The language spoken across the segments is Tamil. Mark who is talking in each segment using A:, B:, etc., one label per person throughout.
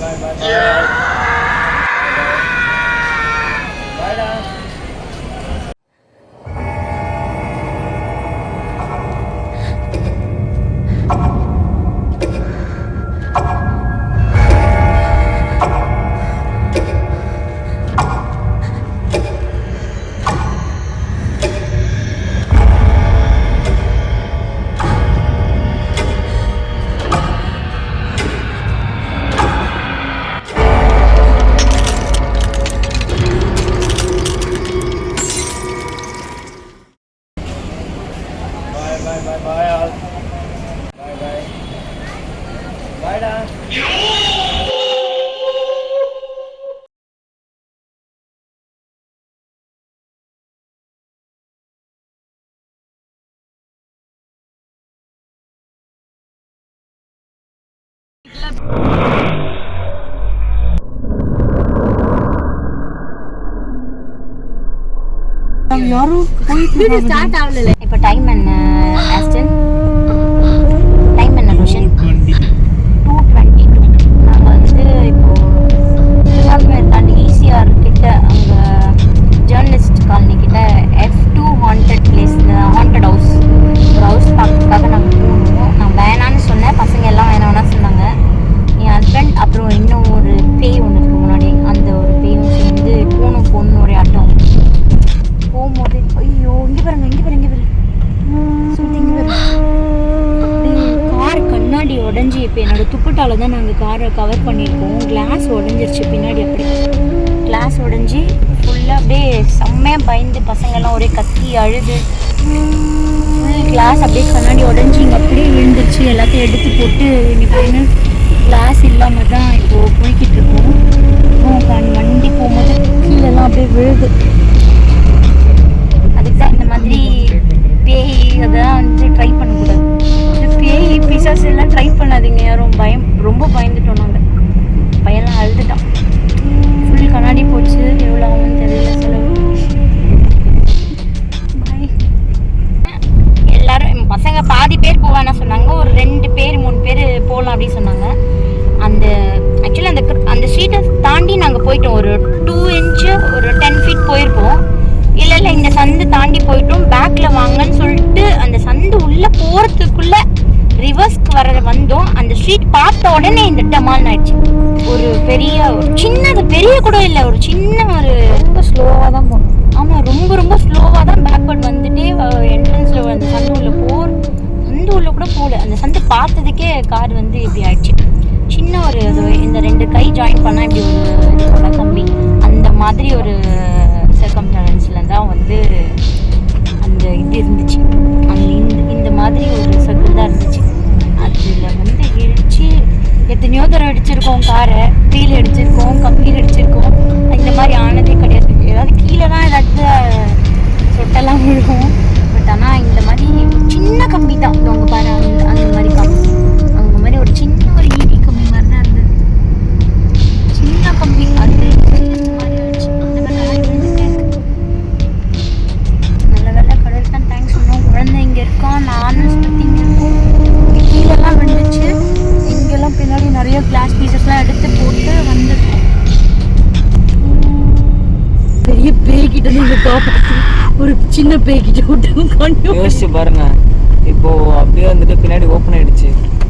A: பாய் பாய் பாய் பாய்
B: ஸ்டார்ட் ஆகல இப்போ டைம் என்ன ஆஸ்டன் இப்போ என்னோட துப்பட்டால தான் நாங்கள் காரை கவர் பண்ணியிருக்கோம். கிளாஸ் உடஞ்சிருச்சு பின்னாடி அப்படி கிளாஸ் உடஞ்சி ஃபுல்லாக அப்படியே செம்மையாக பயந்து பசங்கெல்லாம் ஒரே கத்தி அழுது. ஃபுல் கிளாஸ் அப்படியே கண்ணாடி உடஞ்சி இங்கே அப்படியே விழுந்துருச்சு. எல்லாத்தையும் எடுத்து போட்டு இன்னைக்கு கிளாஸ் இல்லாமல் தான் இப்போது போய்கிட்டு இருக்கோம். கண் வண்டி போகும்போது கீழெல்லாம் அப்படியே விழுது. அதுக்கு தான் இந்த மாதிரி பேய் அதெல்லாம் வந்து ட்ரை பண்ணக்கூடாது. பேய் பிசாஸ் எல்லாம் ட்ரை பண்ணாதீங்க யாரும் பயம் ரொம்ப பயந்துட்டோம் நாங்கள் பையன்லாம் அழுதுட்டான். ஃபுல் கண்ணாடி போச்சு. எவ்வளோ ஆகும்னு தெரியல செலவு எல்லாரும் பசங்க பாதி பேர் போவானா சொன்னாங்க. ஒரு ரெண்டு பேர் மூணு பேர் போகலாம் அப்படின்னு சொன்னாங்க. அந்த ஆக்சுவலி அந்த அந்த ஸ்ட்ரீட்டை தாண்டி நாங்கள் போயிட்டோம். ஒரு டூ இன்ச்சு ஒரு டென் ஃபீட் போயிருப்போம். இல்லை இல்லை இந்த சந்து தாண்டி போயிட்டோம். பேக்கில் வாங்கன்னு சொல்லிட்டு அந்த சந்து உள்ளே போகிறதுக்குள்ளே ரிவர்ஸ்க்கு வர வந்தோம் அந்த ஸ்ட்ரீட் பார்த்த உடனே இந்த டமால் ஆயிடுச்சு. ஒரு பெரிய ஒரு சின்னது பெரிய கூட இல்லை ஒரு சின்ன ஒரு ரொம்ப ஸ்லோவாக தான் போகணும் ஆமாம் ரொம்ப ரொம்ப ஸ்லோவாக தான் பேக்வர்ட் வந்துட்டே என்ட்ரன்ஸில் அந்த சந்து உள்ள போர் சந்து உள்ள கூட போகல. அந்த சந்து பார்த்ததுக்கே கார் வந்து இப்படி ஆயிடுச்சு. சின்ன ஒரு இந்த ரெண்டு கை ஜாயின் பண்ணால் இப்படி ஒரு கம்பி. அந்த மாதிரி ஒரு சர்க்கம்டான்ஸில் தான் வந்து அந்த இது இருந்துச்சு. அந்த இந்த இந்த மாதிரி ஒரு சர்க்கிள் தான் இருந்துச்சு. இதில் வந்து இடிச்சு எத்தனையோ தடவை அடிச்சிருக்கோம் காரை வீல் அடிச்சிருக்கோம் கம்பீர் அடிச்சிருக்கோம். ஒரு சின்ன பேய்கிட்ட விட்டு கொண்டு
A: யோசிச்சு பாருங்க. இப்போ அப்படியே வந்துட்டு பின்னாடி ஓப்பன் ஆயிடுச்சு.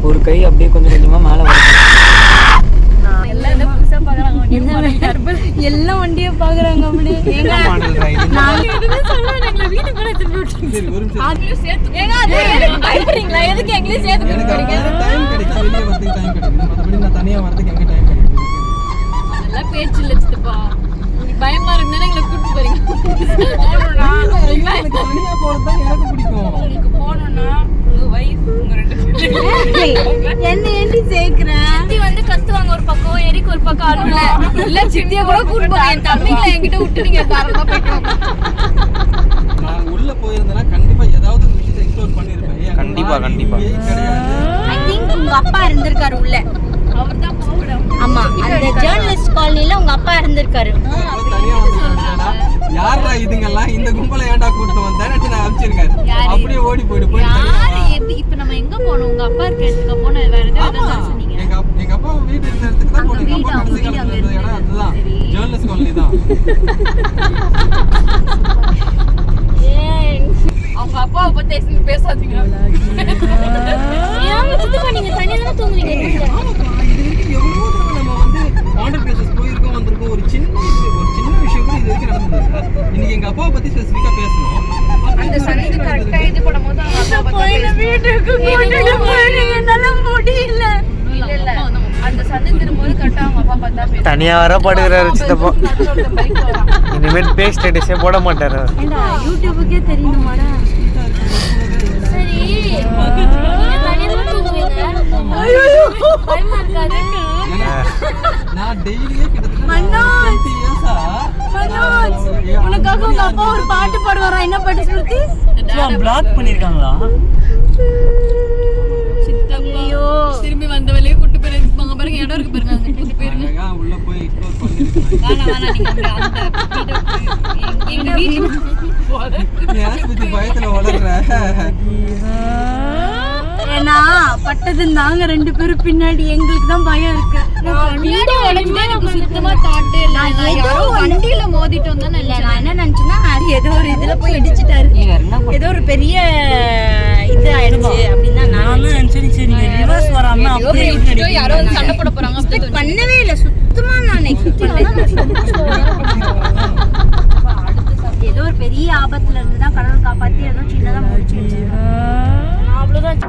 A: ஒரு கை அப்படியே கொஞ்சம் கொஞ்சமா மேல வருது.
B: எல்லாம் வண்டியை பாக்குறாங்க அப்படியே பேச்சு இல்ல பயமா இருந்தா எங்களை கூட்டு போறீங்க. போகணும்னா உங்களுக்கு போகணும்னா உங்க வைஃப் உங்க ரெண்டு என்ன ஏண்டி சேர்க்கிறேன் சித்தி வந்து கத்துவாங்க ஒரு பக்கம் எரிக்கு ஒரு பக்கம் அழுவல இல்ல. சித்திய கூட கூட்டு போங்க. என் தம்பிங்களை என்கிட்ட விட்டு நீங்க தாராளமா போயிட்டு.
C: நான் உள்ள போயிருந்தேன்னா கண்டிப்பா ஏதாவது விஷயத்தை எக்ஸ்ப்ளோர் பண்ணிருப்பேன்.
A: கண்டிப்பா, கண்டிப்பா.
C: கிடையாது.
B: ஐ திங்க் உங்க அப்பா இருந்திருக்காரு உள்ள. ஆமா அந்த ஜேர்னலிஸ்ட் காலனில உங்க அப்பா இருந்திருக்காரு.
C: யாரா இதுங்கெல்லாம்? இந்த கும்பலை ஏன்டா கூட்டிட்டு வந்தேன்னு நான் அனுப்பிச்சிருக்காரு? அப்படியே ஓடி போயிட்டு போயிட்டு
D: யாரு? இப்ப நம்ம எங்க போனோம் உங்க அப்பா இருக்க இடத்துக்கு போனோம் வேற ஏதாவது சொன்னீங்க.
C: எங்க எங்க அப்பா வீட்டு இருந்த இடத்துக்கு தான் போனோம் சிங்கப்பூர் டாக்ஸி காலத்துல இருந்த இடம் அதுதான். ஜேர்னலிஸ்ட் காலனி தான்.
D: அவங்க அப்பாவை பத்தி எதுவும் பேசாதீங்க.
B: ஏன் சித்தப்பா நீங்க தனியா தானே தூங்குவீங்க வீட்டுல?
C: ஆமாப்பா, இது வரைக்கும் எவ்வளவோ தடவை நம்ம வந்து haunted places போயிருக்கோம், வந்திருக்கோம். ஒரு சின்ன இது- ஒரு சின்ன விஷயம் கூட இது வரைக்கும் நடந்தது இல்ல. இன்னைக்கு எங்க அப்பாவை பத்தி specific ஆ பேசணும்.
D: அந்த சனது கரெக்டா இது பண்ணும்போது அவங்க அப்பா பத்தி
B: வீட்டுக்கு கூட்டிட்டு போயிடுங்க என்னால முடியல
D: இல்ல இல்ல அந்த சந்து திரும்பும்போது கரெக்டா அவங்க அப்பா பார்த்தா பேசும்
A: தனியா வர படுகிறாரு சித்தப்பா. இனிமேல் பேக் ஸ்டேட்டஸே போட மாட்டாரு
B: யூடியூபுக்கே தெரியணுமாடா சரி நீங்க தனியா தான் தூங்குவீங்க பயமா இருக்காது
C: ஏன்னா, நான் டெய்லியே கிட்டத்தட்ட நான் 20 years ஆ, நான்
B: உனக்காக உங்க அப்பா ஒரு பாட்டு பாடுவாரா என்ன பாட்டு ஸ்மிருதி
A: பிளாக் பண்ணிருக்காங்களா?
B: ஐயோ.
D: திரும்பி வந்த இடம் இருக்கு பாருங்க அங்க போயிருங்க
C: அழகா உள்ள போய் explore பண்ணிருக்கேன்.
D: வேணாம் வேணாம் நீங்க அந்த அந்த வீட்டை போய் எங்க வீட்டுக்கு
C: நீ யாரை பத்தி பயத்துல வளர்ற
B: ஏன்னா பட்டது நாங்க ரெண்டு பேரும் பின்னாடி. எங்களுக்கு தான் பயம் இருக்கு.
D: வீடு உடைஞ்சதே எனக்கு சுத்தமா தாட்டே நான் வண்டியில மோதிட்டு வந்தா
B: இல்ல நான் என்ன ஏதோ ஒரு இதுல போய் இடிச்சிட்டாரு. ஏதோ ஒரு பெரிய இது ஆயிடுச்சு அப்படின்னு தான் நான்
A: சரி சரி ரிவர்ஸ் வராம அப்படியே
D: யாரோ வந்து சண்டை போட போறாங்க
B: பண்ணவே இல்லை சுத்தமா நான் எக்ஸ்பெக்ட் ஏதோ ஒரு பெரிய ஆபத்துல இருந்து தான் கடவுள் காப்பாத்தி ஏதோ சின்னதா முடிச்சு அவ்வளவுதான்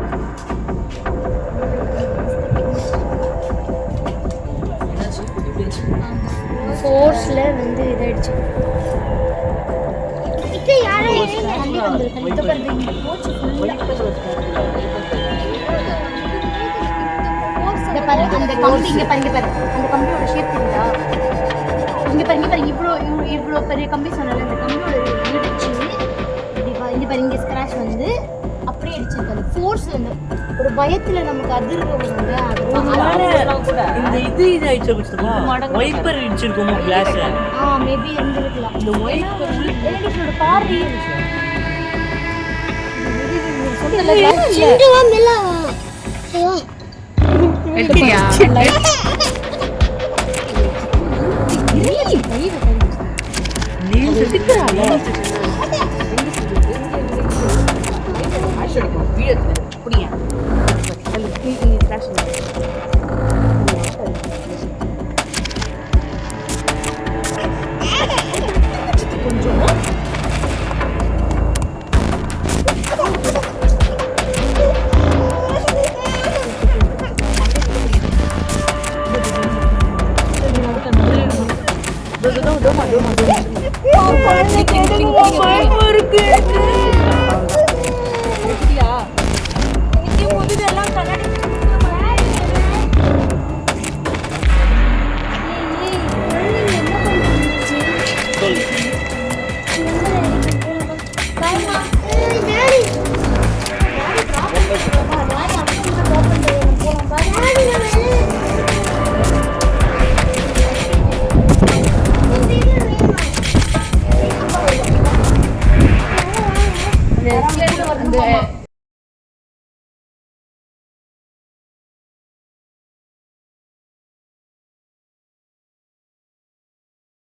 B: ஃபோர்ஸ்ல வந்து இதாயிடுச்சு. அந்த கம்பி இங்க பாருங்க பாரு அந்த கம்பியோட ஷேப் தெரியுதா இங்க பாருங்க பாருங்க. இவ்வளோ இவ்வளோ இவ்வளோ பெரிய கம்பி சொன்னல அந்த கம்பியோட இடிச்சு இப்படி பா- இங்க பாருங்க இங்க வந்து அப்படியே அடிச்சிருக்கு அந்த ஃபோர்ஸ் வந்து ஒரு பயத்துல நமக்கு அதிர்வு
A: இந்த இது இது ஆயிடுச்சு வைப்பர் இடிச்சிருக்கோமோ கிளாஸ்
B: ஆ மேபி இருந்திருக்கலாம். இந்த ஒயிட் பாரு சிண்டுவா மில்லவா. ஐயோ. இருக்கு.